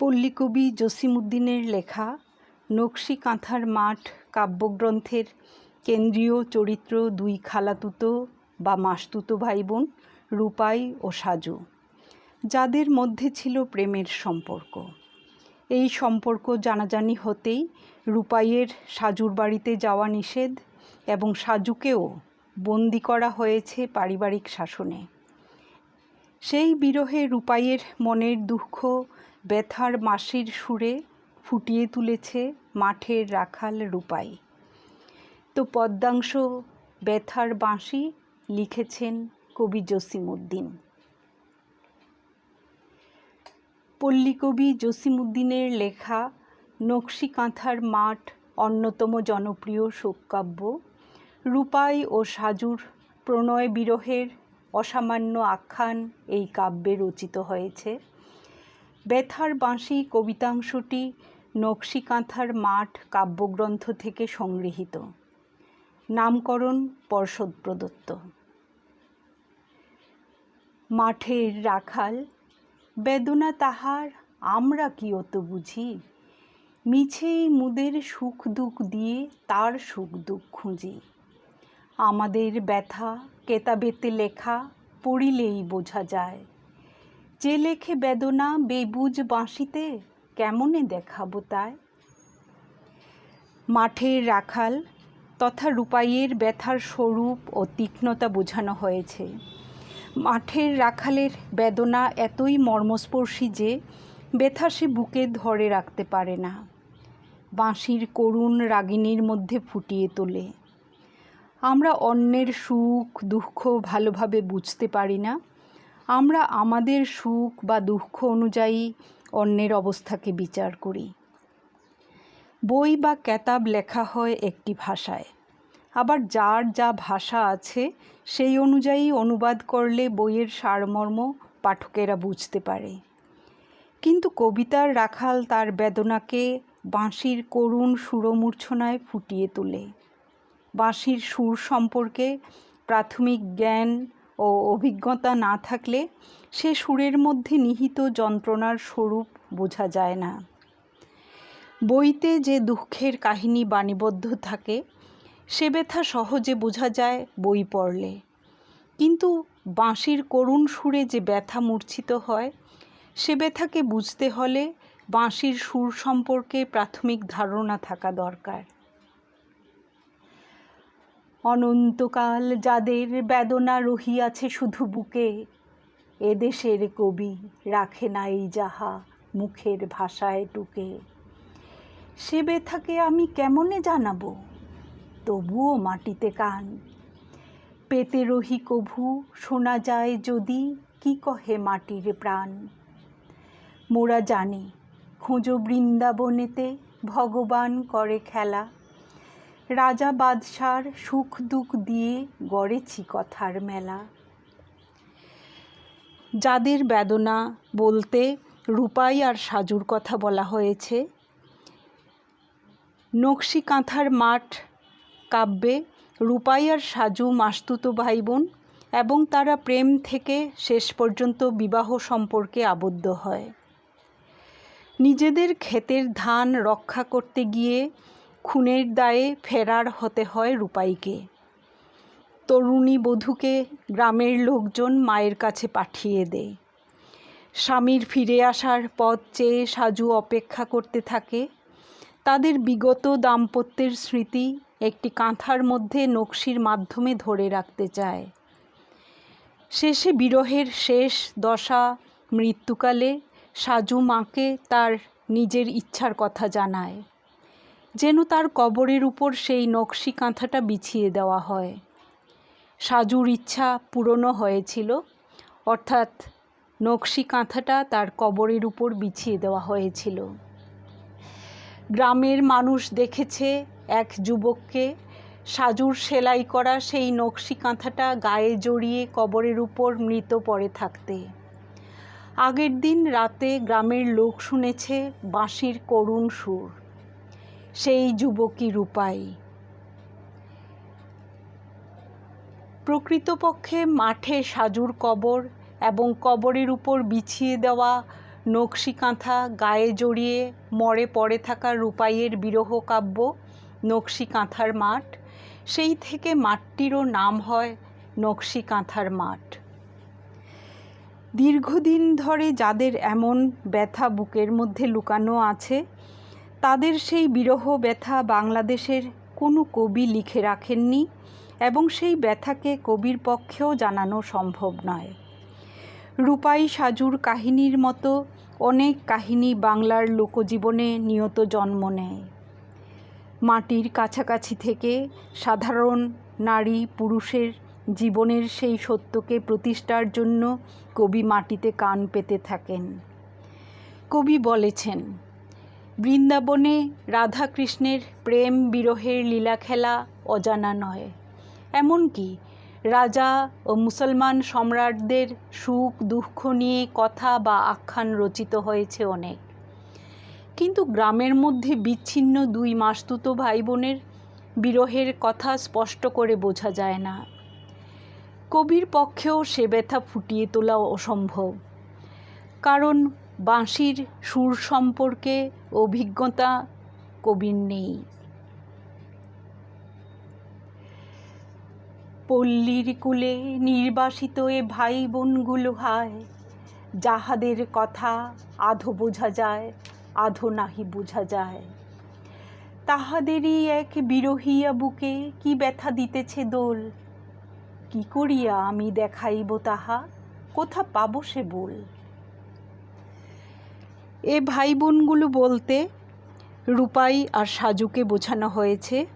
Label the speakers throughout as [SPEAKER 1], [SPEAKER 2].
[SPEAKER 1] পল্লীকবি জসিমউদ্দিনের লেখা নকশি কাঁথার মাঠ কাব্যগ্রন্থের কেন্দ্রীয় চরিত্র দুই খালাতুতো বা মাসতুতো ভাই বোন রূপাই ও সাজু, যাদের মধ্যে ছিল প্রেমের সম্পর্ক। এই সম্পর্ক জানাজানি হতেই রূপাইয়ের সাজুর বাড়িতে যাওয়া নিষেধ এবং সাজুকেও বন্দি করা হয়েছে পারিবারিক শাসনে। সেই বিরহে রূপাইয়ের মনের দুঃখ ব্যথার মাসির সুরে ফুটিয়ে তুলেছে মাঠের রাখাল রূপাই। তো পদ্মাংশ ব্যথার বাঁশি লিখেছেন কবি জসিমউদ্দিন। পল্লীকবি জসিমউদ্দিনের লেখা নকশি কাঁথার মাঠ অন্যতম জনপ্রিয় শোককাব্য। রূপাই ও সাজুর প্রণয় বিরহের অসামান্য আখ্যান এই কাব্যে রচিত হয়েছে। ব্যথার বাঁশি কবিতাংশটি নকশি কাঁথার মাঠ কাব্যগ্রন্থ থেকে সংগৃহীত। নামকরণ পর্ষদ প্রদত্ত। মাঠের রাখাল, বেদনা তাহার, আমরা কি অত বুঝি? মিছেই মুদের সুখ দুঃখ দিয়ে তার সুখ দুঃখ খুঁজি। আমাদের ব্যথা, কেতাবেতে লেখা, পড়িলেই বোঝা যায়। যে লেখে বেদনা বেবুজ বাঁশিতে, কেমনে দেখাবো তাই? মাঠের রাখাল তথা রূপাইয়ের ব্যথার স্বরূপ ও তীক্ষ্ণতা বোঝানো হয়েছে। মাঠের রাখালের বেদনা এতই মর্মস্পর্শী যে, ব্যথা সে বুকে ধরে রাখতে পারে না। বাঁশির করুণ রাগিনীর মধ্যে ফুটিয়ে তোলে। আমরা অন্যের সুখ দুঃখ ভালোভাবে বুঝতে পারি না। আমরা আমাদের সুখ বা দুঃখ অনুযায়ী অন্যের অবস্থাকে বিচার করি। বই বা কেতাব লেখা হয় একটি ভাষায়। আবার যার যা ভাষা আছে, সেই অনুযায়ী অনুবাদ করলে বইয়ের সারমর্ম পাঠকেরা বুঝতে পারে। কিন্তু কবিতার রাখাল তার বেদনাকে বাঁশির করুণ সুরমূর্ছনায় ফুটিয়ে তোলে। বাঁশির সুর সম্পর্কে প্রাথমিক জ্ঞান ও অভিজ্ঞতা না থাকলে সে সুরের মধ্যে নিহিত যন্ত্রণার স্বরূপ বোঝা যায় না। বইতে যে দুঃখের কাহিনী বাণীবদ্ধ থাকে, সে ব্যথা সহজে বোঝা যায় বই পড়লে। কিন্তু বাঁশির করুণ সুরে যে ব্যথা মূর্ছিত হয়, সে ব্যথাকে বুঝতে হলে বাঁশির সুর সম্পর্কে প্রাথমিক ধারণা থাকা দরকার। অনন্তকাল যাদের বেদনা রহিয়াছে শুধু বুকে, এদেশের কবি রাখে নাই যাহা মুখের ভাষায় টুকে। সে ব্যথাকে আমি কেমনে জানাব? তবুও মাটিতে কান। পেতে রহি কভু, শোনা যায় যদি কি কহে মাটির প্রাণ। মোরা জানি, খোঁজো বৃন্দাবনেতে ভগবান করে খেলা। রাজা বাদশার সুখ দুঃখ দিয়ে গড়েছি কথার মেলা। যাদের বেদনা বলতে রূপাই আর সাজুর কথা বলা হয়েছে। নকশি কাঁথার মাঠ কাব্যে রূপাই আর সাজু মাস্তুতো ভাই বোন এবং তারা প্রেম থেকে শেষ পর্যন্ত বিবাহ সম্পর্কে আবদ্ধ হয়। নিজেদের ক্ষেতের ধান রক্ষা করতে গিয়ে খুনের দায়ে ফেরার হতে হয় রূপাইকে। তরুণী বধূকে গ্রামের লোকজন মায়ের কাছে পাঠিয়ে দেয়। স্বামীর ফিরে আসার পথ চেয়ে সাজু অপেক্ষা করতে থাকে। তাদের বিগত দাম্পত্যের স্মৃতি একটি কাঁথার মধ্যে নকশির মাধ্যমে ধরে রাখতে চায়। শেষে বিরহের শেষ দশা মৃত্যুকালে সাজু মাকে তার নিজের ইচ্ছার কথা জানায়। যেন তার কবরের উপর সেই নকশি কাঁথাটা বিছিয়ে দেওয়া হয়। সাজুর ইচ্ছা পূরণও হয়েছিল, অর্থাৎ নকশি কাঁথাটা তার কবরের উপর বিছিয়ে দেওয়া হয়েছিল। গ্রামের মানুষ দেখেছে এক যুবককে সাজুর সেলাই করা সেই নকশি কাঁথাটা গায়ে জড়িয়ে কবরের উপর মৃত পড়ে থাকতে। আগের দিন রাতে গ্রামের লোক শুনেছে বাঁশির করুণ সুর। সেই যুবকী রূপাই। প্রকৃতপক্ষে মাঠে সাজুর কবর এবং কবরের উপর বিছিয়ে দেওয়া নকশি কাঁথা গায়ে জড়িয়ে মরে পড়ে থাকা রূপাইয়ের বিরহ কাব্য নকশি কাঁথার মাঠ, সেই থেকে মাঠটিরও নাম হয় নকশি কাঁথার মাঠ। দীর্ঘদিন ধরে যাদের এমন ব্যথা বুকের মধ্যে লুকানো আছে তাদের সেই বিরহ ব্যথা বাংলাদেশের কোনো কবি লিখে রাখেননি এবং সেই ব্যথাকে কবির পক্ষেও জানানো সম্ভব নয়। রূপাই সাজুর কাহিনীর মতো অনেক কাহিনী বাংলার লোকজীবনে নিয়ত জন্ম নেয়। মাটির কাছাকাছি থেকে সাধারণ নারী পুরুষের জীবনের সেই সত্যকে প্রতিষ্ঠার জন্য কবি মাটিতে কান পেতে থাকেন। কবি বলেছেন বৃন্দাবনে রাধাকৃষ্ণের প্রেম বিরহের লীলাখেলা অজানা নয়। এমনকি রাজা ও মুসলমান সম্রাটদের সুখ দুঃখ নিয়ে কথা বা আখ্যান রচিত হয়েছে অনেক। কিন্তু গ্রামের মধ্যে বিচ্ছিন্ন দুই মাসতুতো ভাই বোনের বিরহের কথা স্পষ্ট করে বোঝা যায় না। কবির পক্ষেও সে ব্যথা ফুটিয়ে তোলা অসম্ভব। কারণ বাঁশির সুর সম্পর্কে অভিজ্ঞতা কবির নেই। পল্লীর কুলে নির্বাসিত এ ভাই বোনগুলো হায়, যাহাদের কথা আধো বোঝা যায়, আধো নাহি বোঝা যায়। তাহাদেরই এক বিরহিয়া বুকে কি ব্যথা দিতেছে দোল? কি করিয়া আমি দেখাইব তাহা? কোথা পাবো সে বল? এ ভাই বোনগুলো বলতে রূপাই আর সাজুকে বোঝানো হয়েছে।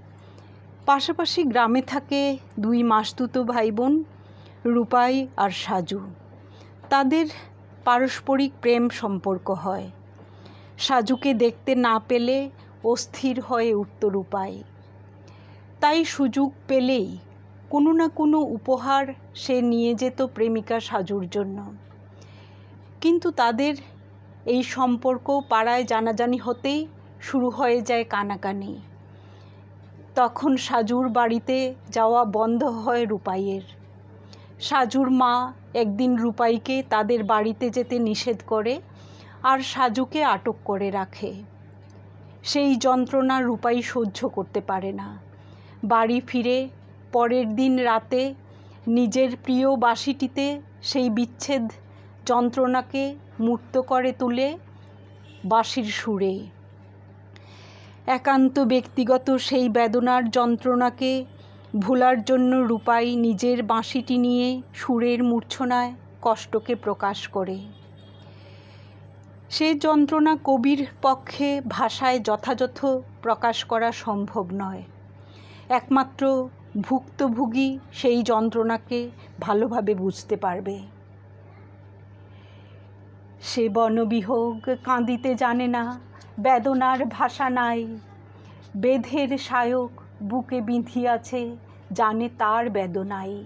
[SPEAKER 1] পাশাপাশি গ্রামে থাকে দুই মাসতুতো ভাই বোন রূপাই আর সাজু। তাদের পারস্পরিক প্রেম সম্পর্ক হয়। সাজুকে দেখতে না পেলে অস্থির হয়ে উঠত রূপাই। তাই সুযোগ পেলেই কোনো না কোনো উপহার সে নিয়ে যেত প্রেমিকা সাজুর জন্য। কিন্তু তাদের এই সম্পর্ক পাড়ায় জানাজানি হতেই শুরু হয়ে যায় কানাকানি। তখন সাজুর বাড়িতে যাওয়া বন্ধ হয় রূপাইয়ের। সাজুর মা একদিন রূপাইকে তাদের বাড়িতে যেতে নিষেধ করে আর সাজুকে আটক করে রাখে। সেই যন্ত্রণা রূপাই সহ্য করতে পারে না। বাড়ি ফিরে পরের দিন রাতে নিজের প্রিয় বাসিটিতে সেই বিচ্ছেদ যন্ত্রণাকে মূর্ত করে তুলে বাঁশির সুরে। একান্ত ব্যক্তিগত সেই বেদনার যন্ত্রণাকে ভোলার জন্য রূপাই নিজের বাঁশিটি নিয়ে সুরের মূর্ছনায় কষ্টকে প্রকাশ করে। সে যন্ত্রণা কবির পক্ষে ভাষায় যথাযথ প্রকাশ করা সম্ভব নয়। একমাত্র ভুক্তভোগী সেই যন্ত্রণাকে ভালোভাবে বুঝতে পারবে। সে বনবিহোগ কাঁদিতে জানে না, বেদনার ভাষা নাই। বেধের সায়ক বুকে বিঁধিয়াছে, জানে তার বেদনাই।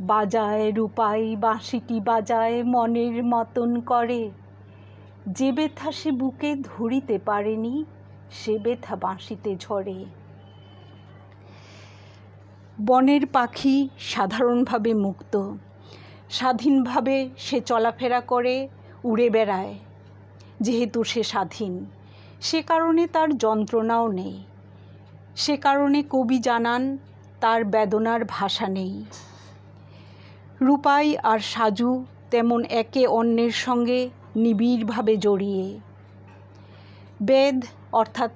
[SPEAKER 1] বাজায় রূপাই বাঁশিটি বাজায় মনের মতন করে, যে বেথা সে বুকে ধরিতে পারেনি, সে বেথা বাঁশিতে ঝরে। বনের পাখি সাধারণভাবে মুক্ত স্বাধীনভাবে সে চলাফেরা করে, উড়ে বেড়ায়। যেহেতু সে স্বাধীন, সে কারণে তার যন্ত্রণাও নেই। সে কারণে কবি জানান, তার বেদনার ভাষা নেই। রূপাই আর সাজু তেমন একে অন্যের সঙ্গে নিবিড়ভাবে জড়িয়ে। বেদ অর্থাৎ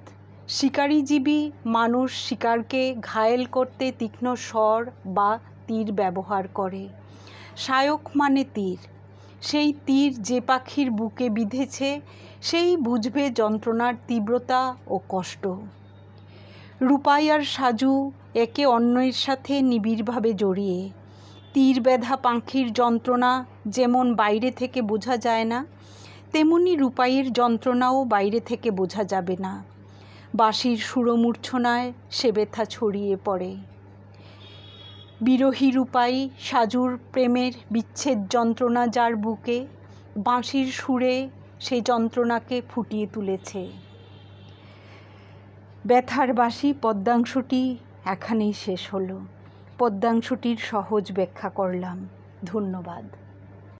[SPEAKER 1] শিকারীজীবী মানুষ শিকারকে ঘায়েল করতে তীক্ষ্ণ স্বর বা তীর ব্যবহার করে। শায়ক মানে তীর। সেই তীর যে পাখির বুকে বিঁধেছে, সেই বুঝবে যন্ত্রণার তীব্রতা ও কষ্ট। রূপাই আর সাজু একে অন্যের সাথে নিবিড়ভাবে জড়িয়ে। তীর ব্যথা পাখির যন্ত্রণা যেমন বাইরে থেকে বোঝা যায় না, তেমনি রূপাইয়ের যন্ত্রণাও বাইরে থেকে বোঝা যাবে না। বাঁশির সুরমূর্ছনায় সে ব্যথা ছড়িয়ে পড়ে। বিরহী রূপাই সাজুর প্রেমের বিচ্ছেদ যন্ত্রণা যার বুকে, বাঁশির সুরে সে যন্ত্রণাকে ফুটিয়ে তুলেছে। ব্যথার বাসি পদ্মাংশটি এখানেই শেষ হলো। পদ্মাংশটির সহজ ব্যাখ্যা করলাম। ধন্যবাদ।